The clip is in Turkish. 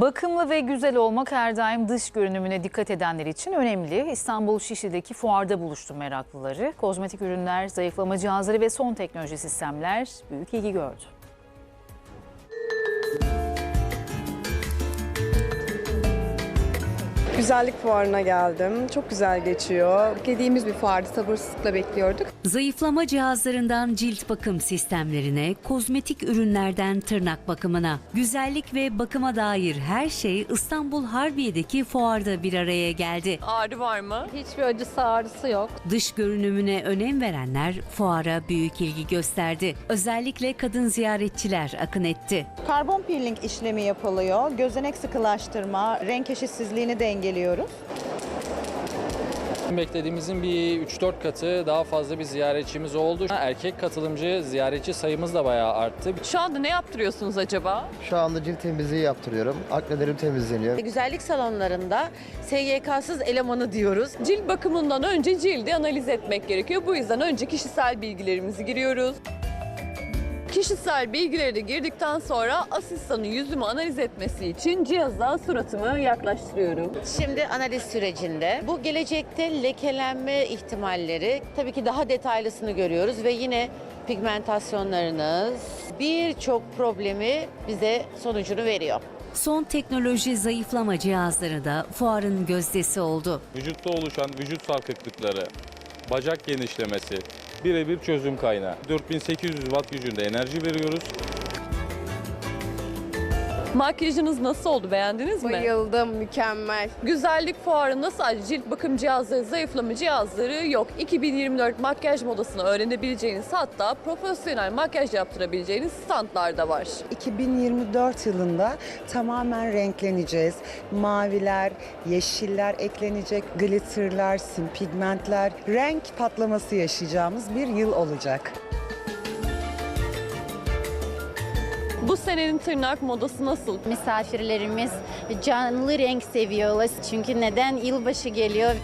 Bakımlı ve güzel olmak her daim dış görünümüne dikkat edenler için önemli. İstanbul Şişli'deki fuarda buluştu meraklıları. Kozmetik ürünler, zayıflama cihazları ve son teknoloji sistemler büyük ilgi gördü. Güzellik fuarına geldim. Çok güzel geçiyor. Beklediğimiz bir fuardı. Sabırsızlıkla bekliyorduk. Zayıflama cihazlarından cilt bakım sistemlerine, kozmetik ürünlerden tırnak bakımına, güzellik ve bakıma dair her şey İstanbul Harbiye'deki fuarda bir araya geldi. Ağrı var mı? Hiçbir acısı ağrısı yok. Dış görünümüne önem verenler fuara büyük ilgi gösterdi. Özellikle kadın ziyaretçiler akın etti. Karbon peeling işlemi yapılıyor. Gözenek sıkılaştırma, renk eşitsizliğini dengeliyoruz. Beklediğimizin bir 3-4 katı daha fazla bir ziyaretçimiz oldu. Erkek katılımcı ziyaretçi sayımız da bayağı arttı. Şu anda ne yaptırıyorsunuz acaba? Şu anda cilt temizliği yaptırıyorum. Aknelerim temizleniyor. Güzellik salonlarında SGK'sız elemanı diyoruz. Cilt bakımından önce cildi analiz etmek gerekiyor. Bu yüzden önce kişisel bilgilerimizi giriyoruz. Kişisel bilgileri de girdikten sonra asistanın yüzümü analiz etmesi için cihaza suratımı yaklaştırıyorum. Şimdi analiz sürecinde bu gelecekte lekelenme ihtimalleri tabii ki daha detaylısını görüyoruz ve yine pigmentasyonlarınız birçok problemi bize sonucunu veriyor. Son teknoloji zayıflama cihazları da fuarın gözdesi oldu. Vücutta oluşan vücut sarkıklıkları, bacak genişlemesi birebir çözüm kaynağı. 4800 watt gücünde enerji veriyoruz. Makyajınız nasıl oldu? Beğendiniz mi? Bayıldım. Mükemmel. Güzellik fuarında sadece cilt bakım cihazları, zayıflama cihazları yok. 2024 makyaj modasını öğrenebileceğiniz hatta profesyonel makyaj yaptırabileceğiniz standlar da var. 2024 yılında tamamen renkleneceğiz. Maviler, yeşiller eklenecek, glitterler, sim pigmentler, renk patlaması yaşayacağımız bir yıl olacak. Bu senenin tırnak modası nasıl? Misafirlerimiz canlı renk seviyorlar. Çünkü neden yılbaşı geliyor.